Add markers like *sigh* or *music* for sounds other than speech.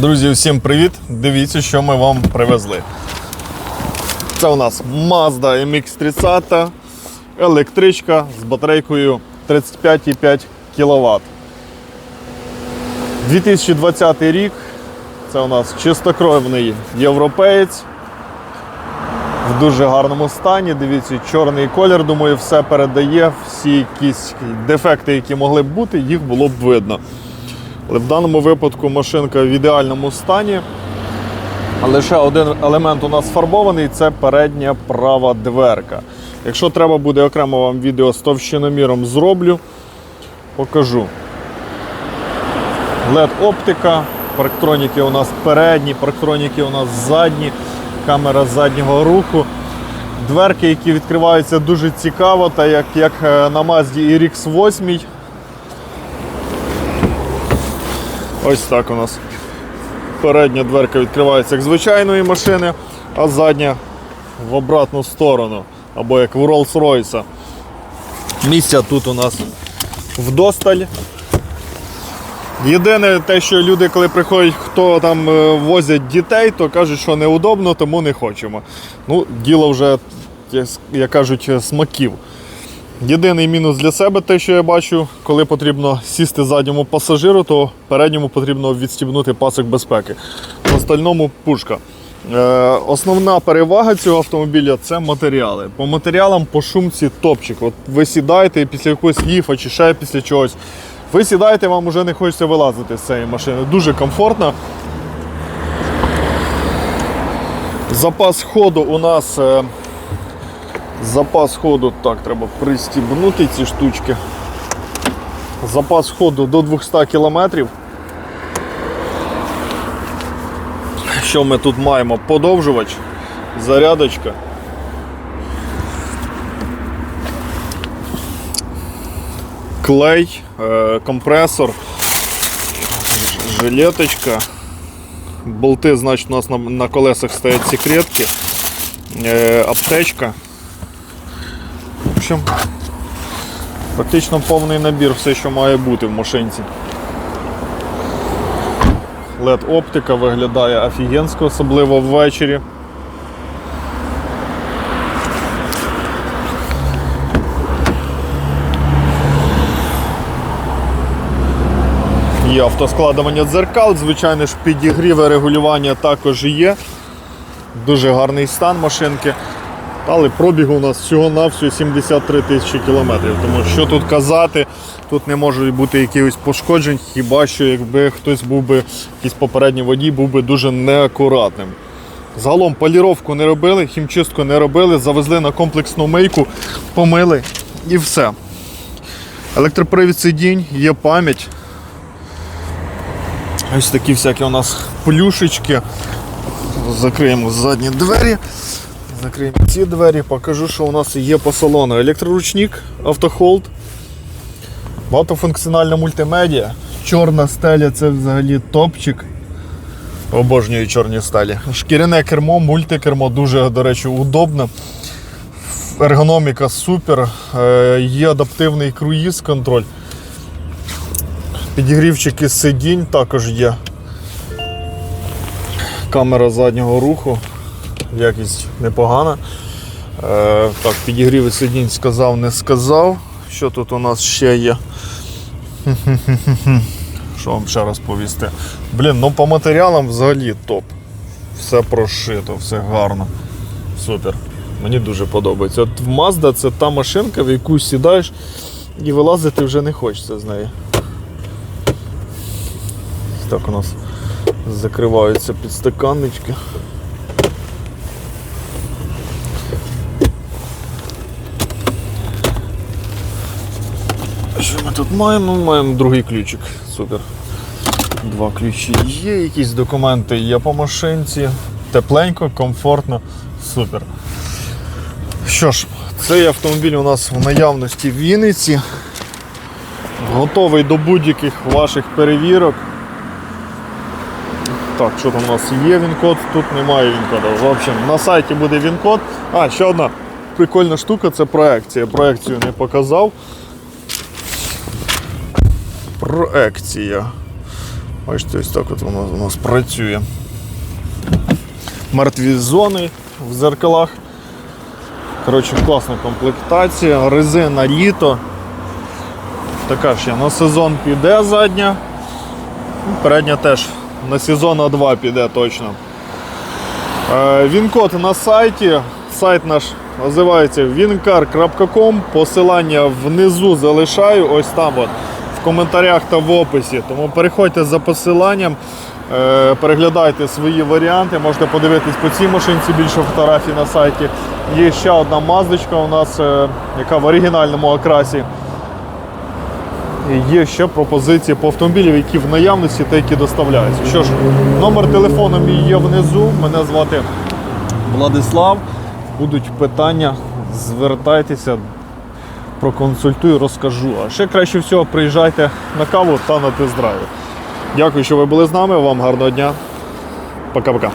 Друзі, всім привіт! Дивіться, що ми вам привезли. Це у нас Mazda MX30, електричка з батарейкою 35,5 кВт. 2020 рік. Це у нас чистокровний європеєць. В дуже гарному стані. Дивіться, чорний колір, думаю, все передає. Всі якісь дефекти, які могли б бути, їх було б видно. Але в даному випадку машинка в ідеальному стані. Лише один елемент у нас фарбований це передня права дверка. Якщо треба буде окремо вам відео з товщиноміром зроблю, покажу. LED оптика, парктроніки у нас передні, парктроніки у нас задні, камера заднього руху. Дверки, які відкриваються дуже цікаво, так як, як е, на Mazda RX 8. Ось так у нас. Передня дверка відкривається як звичайної машини, а задня в обратну сторону. Або як в Rolls-Royce. Місця тут у нас вдосталь. Єдине те, що люди, коли приходять, хто там е, возять дітей, то кажуть, що неудобно, тому не хочемо. Ну, діло вже, як- як кажуть, смаків. Єдиний мінус для себе, те, що я бачу, коли потрібно сісти задньому пасажиру, то передньому потрібно відстібнути пасок безпеки. В остальному пушка. Е, основна перевага цього автомобіля це матеріали. По матеріалам, по шумці топчик. От ви сідаєте після якогось ліфа чи ще після чогось. Ви сідаєте, вам вже не хочеться вилазити з цієї машини. Дуже комфортно. Запас ходу у нас. Запас ходу, так, треба пристібнути ці штучки. Запас ходу до 200 км. Що ми тут маємо? Подовжувач, зарядочка. Клей, е, компресор, жилеточка. Болти, значить, у нас на, на колесах стоять секретки, е, аптечка. Общем, практично повний набір, все, що має бути в машинці. LED оптика виглядає офігенсько, особливо ввечері. Є автоскладування дзеркал, звичайно ж, підігріве регулювання також є. Дуже гарний стан машинки. Але пробіг у нас всього-навсього 73 тисячі кілометрів. Тому що тут казати, тут не може бути якихось пошкоджень, хіба що якби хтось був би, якийсь попередній водій, був би дуже неакуратним. Загалом поліровку не робили, хімчистку не робили, завезли на комплексну мийку, помили і все. Електропривід сидінь, є пам'ять. Ось такі всякі у нас плюшечки. Закриємо задні двері. Закриємо ці двері, покажу, що у нас є по салону. Електроручник, автохолд, багатофункціональна мультимедіа, чорна стеля це взагалі топчик. Обожнюю чорні стелі. Шкіряне кермо, мультикермо, дуже, до речі, удобно. Ергономіка супер. Е, Є адаптивний круїз контроль. Підігрівчики сидінь також є. Камера заднього руху якість непогана. Е, так, підігріви сидінь сказав, не сказав. Що тут у нас ще є? *laughs* Що вам ще раз повісти? Блін, ну по матеріалам взагалі топ. Все прошито, все гарно. Супер. Мені дуже подобається. От в Mazda це та машинка, в яку сідаєш і вилазити вже не хочеться з неї. Так у нас закриваються підстаканнички. Тут маємо? Маємо другий ключик. Супер. Два ключі є, якісь документи є по машинці. Тепленько, комфортно, супер. Що ж, цей автомобіль у нас в наявності в Вінниці. Готовий до будь-яких ваших перевірок. Так, що там у нас є він-код, тут немає він-коду. В общем, на сайті буде він-код. А, ще одна прикольна штука це проекція. Проекцію не показав. Проекція. Бачите, ось так от воно у нас працює. Мертві зони в зеркалах. Коротше, класна комплектація, резина літо. Така я на сезон піде задня. Ну, Передня теж на сезон А2 піде точно. Е, Він-код на сайті. Сайт наш називається wincar.com. Посилання внизу залишаю, ось там от, коментарях та в описі. Тому переходьте за посиланням, е, переглядайте свої варіанти, можете подивитись по цій машинці більше фотографій на сайті. Є ще одна маздочка у нас, е, яка в оригінальному окрасі. Є ще пропозиції по автомобілів, які в наявності та які доставляються. Що ж, номер телефону мій є внизу. Мене звати Владислав. Будуть питання, звертайтеся, проконсультую, розкажу. А ще краще всього приїжджайте на каву та на тест-драйв. Дякую, що ви були з нами. Вам гарного дня. Пока-пока.